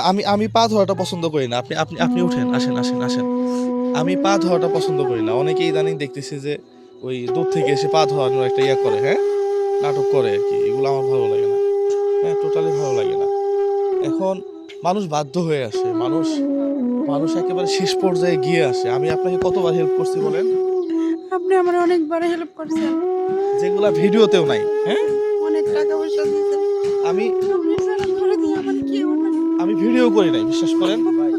আমি আমি পা ধোয়াটা পছন্দ করি না। আপনি আপনি আপনি উঠেন আসেন আসেন আসেন। আমি পা ধোয়াটা পছন্দ করি না। অনেকে ইদানিং দেখতেছি যে ওই দূর থেকে এসে পা ধোয়ানোর একটা ইয়া করে হ্যাঁ? নাটক করে আর কি। এগুলো আমার ভালো লাগে না। হ্যাঁ টোটালি ভালো লাগে না। এখন মানুষ বাধ্য হয়ে আসে। মানুষ মানুষ একেবারে শেষ পর্যায়ে গিয়ে আসে। আমি আপনাকে কতবার হেল্প করছি বলেন? আপনি আমার অনেকবার হেল্প করছেন। যেগুলা ভিডিওতেও নাই হ্যাঁ? অনেক টাকা পয়সা দিয়েছেন। আমি ভিডিও করি নাই বিশ্বাস করেন?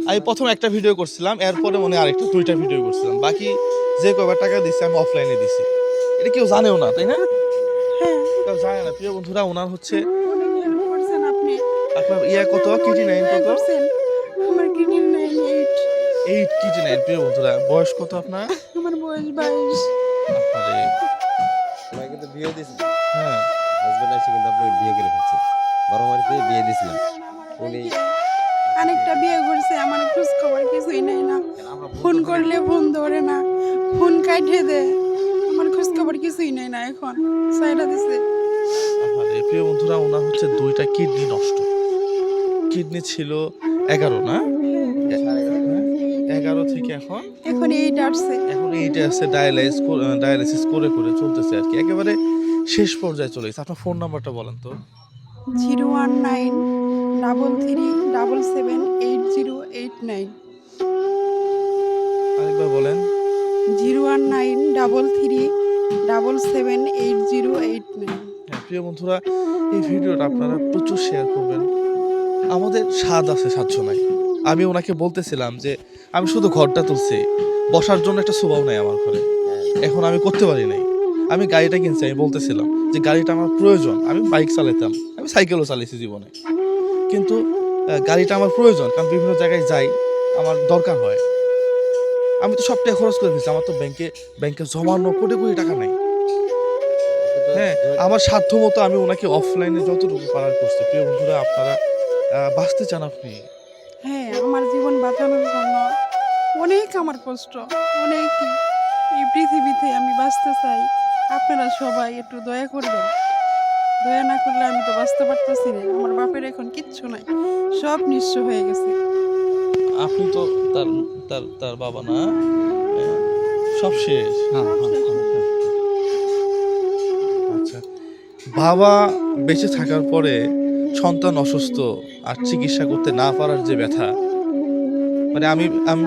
আমি প্রথম একটা ভিডিও করছিলাম এরপরে মনে আরেকটা দুইটা ভিডিও করছিলাম। বাকি যে কয়বার টাকা দিছি আমি অফলাইনে দিছি। এটা কেউ জানেও না তাই না? হ্যাঁ কেউ জানে না। প্রিয় বন্ধুরা ওনার হচ্ছে আপনার ইয়া কত? কিটি নাইন কত? এইট এইট কিটি নাইন প্রিয় বন্ধুরা। বয়স কত আপনার? আমার বয়স বাইশ। আপনারে কিন্তু বিয়ে দিয়েছিল হ্যাঁ। হাজবেন্ড এসে কিন্তু আপনি বিয়ে করে ফেলছে। বড় বাড়িতে বিয়ে দিয়েছিলাম। উনি আরেকটা বিয়ে করছে আমার খোঁজ খবর কিছুই নেই না। ফোন করলে ফোন ধরে না ফোন কাটিয়ে দে আমার খোঁজ খবর কিছুই নেই না এখন সাইডা দিছে। প্রিয় বন্ধুরা ওনার হচ্ছে দুইটা কিডনি নষ্ট। কিডনি ছিল এগারো না? এগারো থেকে এখন? এখন এইট আসছে। এখন এইটা আছে ডায়ালাইস ডায়ালাইসিস করে করে চলতেছে আর কি। একেবারে শেষ পর্যায়ে চলে গেছে। আপনার ফোন নাম্বারটা বলেন তো। Zero one nine double three double seven eight zero eight nine. আরেকবার বলেন। Zero one nine double three double seven eight zero eight nine. হ্যাঁ প্রিয় বন্ধুরা এই ভিডিওটা আপনারা প্রচুর শেয়ার করবেন। আমাদের স্বাদ আছে সাধ্য নাই আমি ওনাকে বলতেছিলাম যে আমি শুধু ঘরটা তুলছি বসার জন্য একটা সুবাও নাই আমার ঘরে। এখন আমি করতে পারি নাই। আমি গাড়িটা কিনছি আমি বলতেছিলাম যে গাড়িটা আমার প্রয়োজন আমি বাইক চালাতাম আমি সাইকেলও চালিয়েছি জীবনে। কিন্তু গাড়িটা আমার প্রয়োজন, কারণ বিভিন্ন জায়গায় যাই, আমার দরকার হয়। আমি তো সবটাই খরচ করে ফেলছি, আমার তো ব্যাংকে ব্যাংকে জমানো কোটি কোটি টাকা নাই। হ্যাঁ আমার সাধ্য মতো আমি ওনাকে অফলাইনে যতটুকু পারার করছি। প্রিয় বন্ধুরা, আপনারা বাঁচতে চান আপনি? হ্যাঁ আমার জীবন বাঁচানোর জন্য অনেক আমার কষ্ট, অনেক। এই পৃথিবীতে আমি বাঁচতে চাই। আপনারা সবাই একটু দয়া করবেন। দয়া না করলে আমি তো বাঁচতে পারতেছি না আমার বাপের এখন কিচ্ছু নাই। সব নিঃস্ব হয়ে গেছে। আপনি তো তার তার তার বাবা না হ্যাঁ, সব শেষ। আচ্ছা। বাবা বেঁচে থাকার পরে সন্তান অসুস্থ আর চিকিৎসা করতে না পারার যে ব্যথা মানে আমি আমি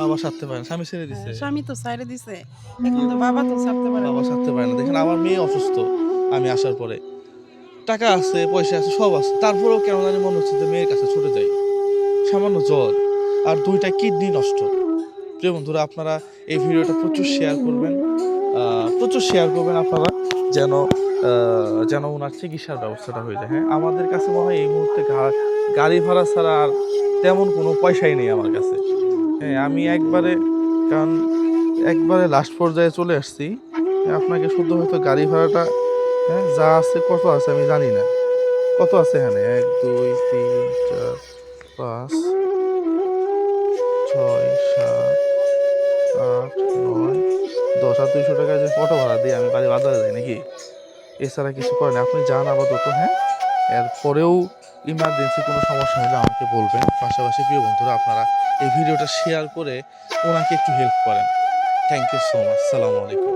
বাবা সারতে পারে স্বামী ছেড়ে দিছে। হ্যাঁ, স্বামী তো ছাইড়ে দিছে। এখন তো বাবা তো ছাড়তে পারে বাবা সারতে পারে না। দেখেন আমার মেয়ে অসুস্থ। আমি আসার পরে। টাকা আছে, পয়সা আছে, সব আছে। তারপরেও কেন জানি মনে হচ্ছে যে মেয়ের কাছে ছুটে যাই। সামান্য জ্বর আর দুইটা কিডনি নষ্ট। প্রিয় বন্ধুরা, আপনারা এই ভিডিওটা প্রচুর শেয়ার করবেন। প্রচুর শেয়ার করবেন আপনারা, যেন যেন ওনার চিকিৎসার ব্যবস্থাটা হয়ে যায়। হ্যাঁ আমাদের কাছে মনে হয় এই মুহূর্তে গাড়ি ভাড়া ছাড়া আর তেমন কোনো পয়সাই নেই আমার কাছে। হ্যাঁ আমি একবারে, কারণ একবারে লাস্ট পর্যায়ে চলে আসছি। আপনাকে শুধু হয়তো গাড়ি ভাড়াটা হ্যাঁ যা আছে, কত আছে আমি জানি না। কত আছে এখানে? এক, দুই, তিন, চার, পাঁচ, ছয়, সাত, আট, নয়, দশ। আর দুইশো টাকা যে অটো ভাড়া দিয়ে আমি বাড়ি বাজারে যাই নাকি? এছাড়া কিছু করেন আপনি যান আপাতত হ্যাঁ? এরপরেও ইমার্জেন্সি কোনো সমস্যা হলে আমাকে বলবেন। পাশাপাশি প্রিয় বন্ধুরা, আপনারা এই ভিডিওটা শেয়ার করে ওনাকে একটু হেল্প করেন। থ্যাংক ইউ সো মাচ সালামু আলাইকুম।